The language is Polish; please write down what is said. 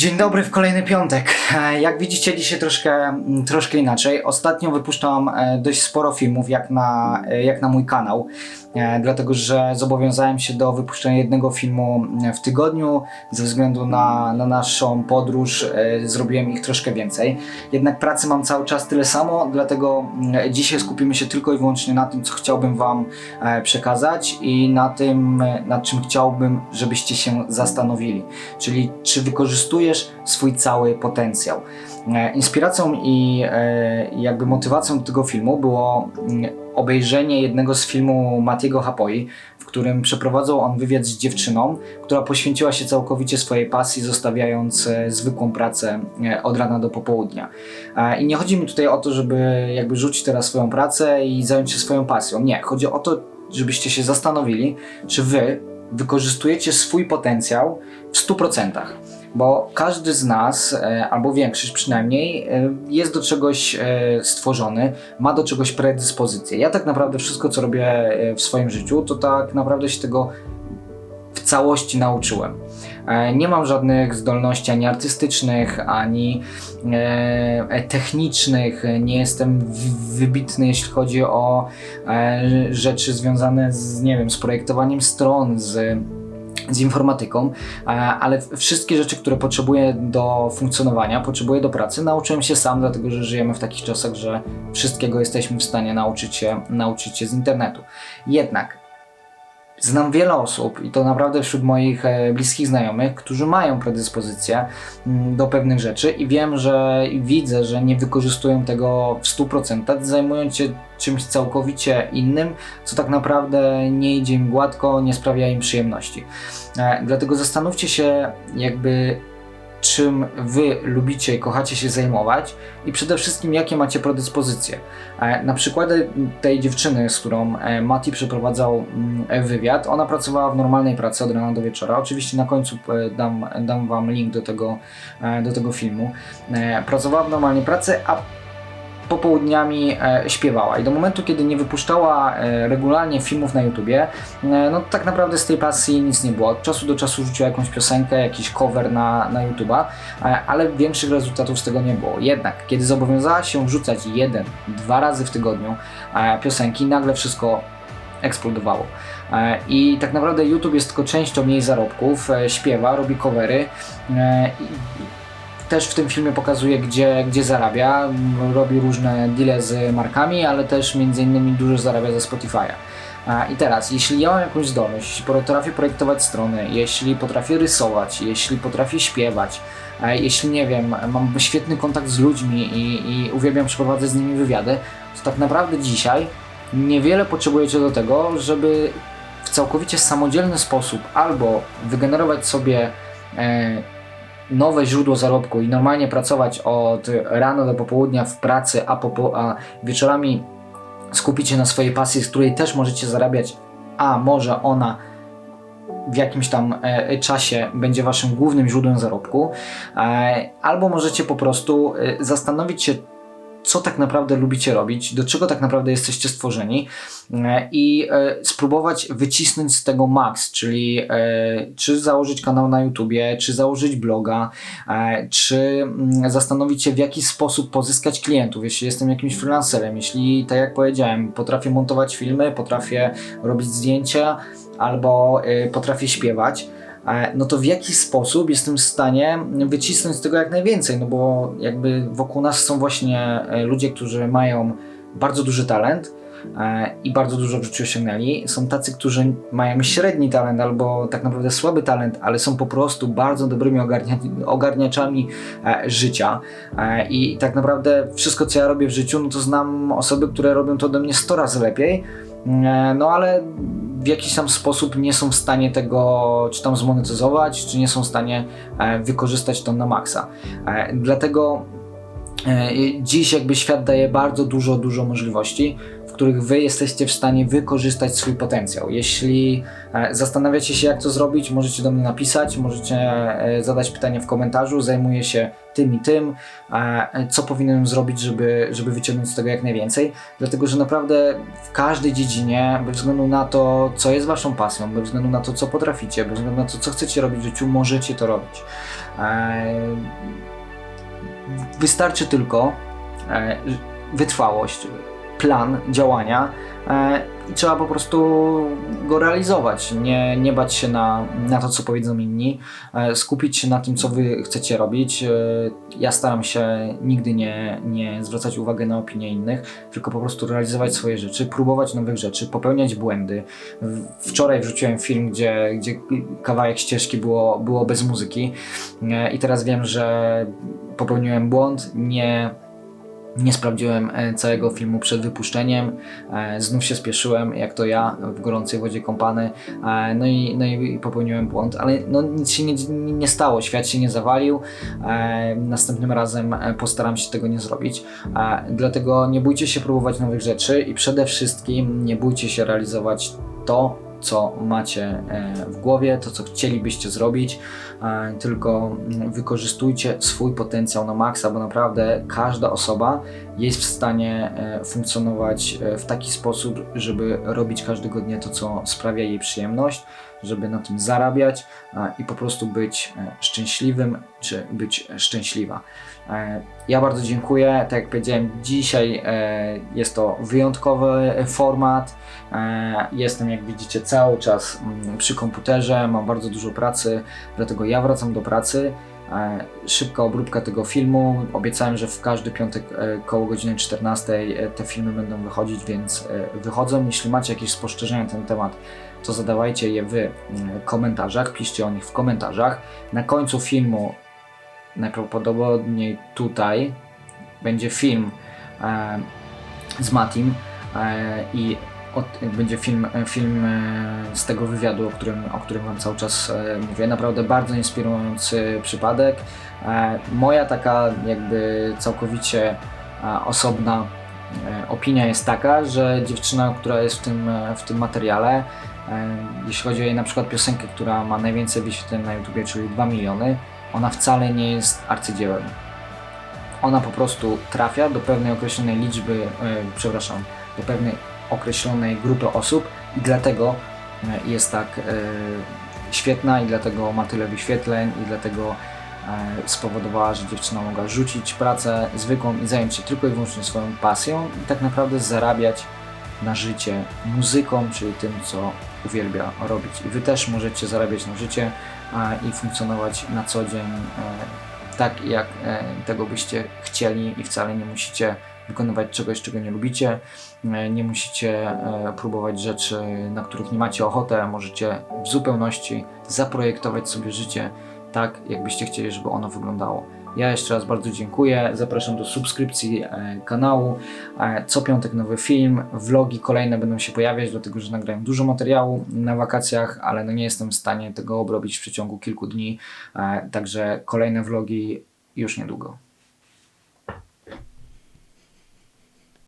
Dzień dobry w kolejny piątek. E, Jak widzicie, dzisiaj troszkę, mm, troszkę inaczej. Ostatnio wypuszczam e, dość sporo filmów, jak na, e, jak na mój kanał, dlatego że zobowiązałem się do wypuszczenia jednego filmu mm, w tygodniu. Ze względu na, na naszą podróż zrobiłem ich troszkę więcej. Jednak pracy mam cały czas tyle samo, dlatego mm, dzisiaj skupimy się tylko i wyłącznie na tym, co chciałbym Wam przekazać i na tym, nad czym chciałbym, żebyście się zastanowili. Czyli czy wykorzystujesz swój cały potencjał. E, Inspiracją i e, jakby motywacją tego filmu było mm, obejrzenie jednego z filmu Matiego Hapoi, w którym przeprowadzał on wywiad z dziewczyną, która poświęciła się całkowicie swojej pasji, zostawiając e, zwykłą pracę od rana do popołudnia. I nie chodzi mi tutaj o to, żeby jakby rzucić teraz swoją pracę i zająć się swoją pasją. Nie, chodzi o to, żebyście się zastanowili, czy wy wykorzystujecie swój potencjał w 100%. Bo każdy z nas, e, albo większość przynajmniej, e, jest do czegoś e, stworzony, ma do czegoś predyspozycję. Ja tak naprawdę wszystko, co robię w swoim życiu, to tak naprawdę się tego w całości nauczyłem. Nie mam żadnych zdolności ani artystycznych, ani technicznych. Nie jestem wybitny, jeśli chodzi o rzeczy związane z, nie wiem, z projektowaniem stron, z z informatyką, e, ale wszystkie rzeczy, które potrzebuję do funkcjonowania, potrzebuję do pracy, nauczyłem się sam, dlatego że żyjemy w takich czasach, że wszystkiego jesteśmy w stanie nauczyć się, nauczyć się z internetu. Jednak Znam wiele osób, i to naprawdę wśród moich e, bliskich znajomych, którzy mają predyspozycję mm, do pewnych rzeczy i wiem, że i widzę, że nie wykorzystują tego w 100%, zajmując się czymś całkowicie innym, co tak naprawdę nie idzie im gładko, nie sprawia im przyjemności. E, dlatego zastanówcie się, jakby czym wy lubicie i kochacie się zajmować i przede wszystkim jakie macie predyspozycje. E, Na przykładzie tej dziewczyny, z którą e, Mati przeprowadzał mm, wywiad, ona pracowała w normalnej pracy od rana do wieczora. Oczywiście na końcu e, dam, dam wam link do tego, do tego filmu. Pracowała w normalnej pracy, a popołudniami e, śpiewała i do momentu, kiedy nie wypuszczała e, regularnie filmów na YouTubie, e, no tak naprawdę z tej pasji nic nie było. Od czasu do czasu rzuciła jakąś piosenkę, jakiś cover na, na YouTuba, ale większych rezultatów z tego nie było. Jednak, kiedy zobowiązała się wrzucać jeden, dwa razy w tygodniu piosenki, nagle wszystko eksplodowało. I tak naprawdę YouTube jest tylko częścią jej zarobków. Śpiewa, robi covery. Też w tym filmie pokazuje, gdzie, gdzie zarabia. Robi różne deale z markami, ale też między innymi dużo zarabia ze Spotify'a. I teraz, jeśli ja mam jakąś zdolność, jeśli potrafię projektować strony, jeśli potrafię rysować, jeśli potrafię śpiewać, jeśli nie wiem, mam świetny kontakt z ludźmi i, i uwielbiam przeprowadzać z nimi wywiady, to tak naprawdę dzisiaj niewiele potrzebujecie do tego, żeby w całkowicie samodzielny sposób albo wygenerować sobie e, nowe źródło zarobku i normalnie pracować od rana do popołudnia w pracy, a, a wieczorami skupić się na swojej pasji, z której też możecie zarabiać, a może ona w jakimś tam e, czasie będzie waszym głównym źródłem zarobku, e, albo możecie po prostu e, zastanowić się, co tak naprawdę lubicie robić, do czego tak naprawdę jesteście stworzeni e, i e, spróbować wycisnąć z tego max, czyli e, czy założyć kanał na YouTubie, czy założyć bloga, czy mm, zastanowić się w jaki sposób pozyskać klientów, jeśli jestem jakimś freelancerem, jeśli tak jak powiedziałem, potrafię montować filmy, potrafię robić zdjęcia albo potrafię śpiewać, no to w jaki sposób jestem w stanie wycisnąć z tego jak najwięcej, no bo jakby wokół nas są właśnie e, ludzie, którzy mają bardzo duży talent e, i bardzo dużo w życiu osiągnęli. Są tacy, którzy mają średni talent albo tak naprawdę słaby talent, ale są po prostu bardzo dobrymi ogarnia ogarniaczami e, życia. E, i tak naprawdę wszystko, co ja robię w życiu, no to znam osoby, które robią to ode mnie 100 razy lepiej, E, no ale w jakiś tam sposób nie są w stanie tego czy tam zmonetyzować, czy nie są w stanie e, wykorzystać to na maksa. E, Dlatego E, Dziś jakby świat daje bardzo dużo, dużo możliwości, których wy jesteście w stanie wykorzystać swój potencjał. Jeśli e, zastanawiacie się, jak to zrobić, możecie do mnie napisać, możecie e, zadać pytanie w komentarzu. Zajmuję się tym i tym, e, co powinienem zrobić, żeby, żeby wyciągnąć z tego jak najwięcej. Dlatego, że naprawdę w każdej dziedzinie, bez względu na to, co jest waszą pasją, bez względu na to, co potraficie, bez względu na to, co chcecie robić w życiu, możecie to robić. Wystarczy tylko wytrwałość, plan działania e, i trzeba po prostu go realizować. Nie, nie bać się na, na to, co powiedzą inni, e, skupić się na tym, co wy chcecie robić. E, ja staram się nigdy nie, nie zwracać uwagi na opinie innych, tylko po prostu realizować swoje rzeczy, próbować nowych rzeczy, popełniać błędy. Wczoraj wrzuciłem film, gdzie, gdzie kawałek ścieżki było, było bez muzyki i teraz wiem, że popełniłem błąd, nie nie sprawdziłem e, całego filmu przed wypuszczeniem. E, Znów się spieszyłem, jak to ja, w gorącej wodzie kąpany. E, No i, no i popełniłem błąd, ale no nic się nie, nie stało, świat się nie zawalił. Następnym razem postaram się tego nie zrobić. Dlatego nie bójcie się próbować nowych rzeczy i przede wszystkim nie bójcie się realizować to, co macie e, w głowie, to co chcielibyście zrobić, e, tylko mm, wykorzystujcie swój potencjał na maksa, bo naprawdę każda osoba jest w stanie e, funkcjonować w taki sposób, żeby robić każdego dnia to, co sprawia jej przyjemność, żeby na tym zarabiać i po prostu być szczęśliwym czy być szczęśliwa. E, Ja bardzo dziękuję. Tak jak powiedziałem, dzisiaj e, jest to wyjątkowy format. E, Jestem, jak widzicie, cały czas mm, przy komputerze, mam bardzo dużo pracy, dlatego ja wracam do pracy. Szybka obróbka tego filmu. Obiecałem, że w każdy piątek koło godziny 14 e, te filmy będą wychodzić, więc wychodzą. Jeśli macie jakieś spostrzeżenia na ten temat, to zadawajcie je w komentarzach, piszcie o nich w komentarzach. Na końcu filmu, najprawdopodobniej tutaj, będzie film e, z Matim e, i od, będzie film, film e, z tego wywiadu, o którym, o którym Wam cały czas e, mówię. Naprawdę bardzo inspirujący przypadek. E, Moja taka jakby całkowicie e, osobna e, opinia jest taka, że dziewczyna, która jest w tym, e, w tym materiale, e, jeśli chodzi o jej na przykład piosenkę, która ma najwięcej wyświetleń na YouTubie, czyli 2 miliony, ona wcale nie jest arcydziełem. Ona po prostu trafia do pewnej określonej liczby, e, przepraszam, do pewnej określonej grupy osób i dlatego e, jest tak e, świetna i dlatego ma tyle wyświetleń i dlatego spowodowała, że dziewczyna mogła rzucić pracę zwykłą i zająć się tylko i wyłącznie swoją pasją i tak naprawdę zarabiać na życie muzyką, czyli tym, co uwielbia robić. I Wy też możecie zarabiać na życie i funkcjonować na co dzień e, tak, jak e, tego byście chcieli i wcale nie musicie wykonywać czegoś, czego nie lubicie. E, Nie musicie próbować rzeczy, na których nie macie ochotę. Możecie w zupełności zaprojektować sobie życie tak, jakbyście chcieli, żeby ono wyglądało. Ja jeszcze raz bardzo dziękuję. Zapraszam do subskrypcji e, kanału. E, Co piątek nowy film, vlogi kolejne będą się pojawiać, dlatego że nagrałem dużo materiału na wakacjach, ale no nie jestem w stanie tego obrobić w przeciągu kilku dni. E, Także kolejne vlogi już niedługo.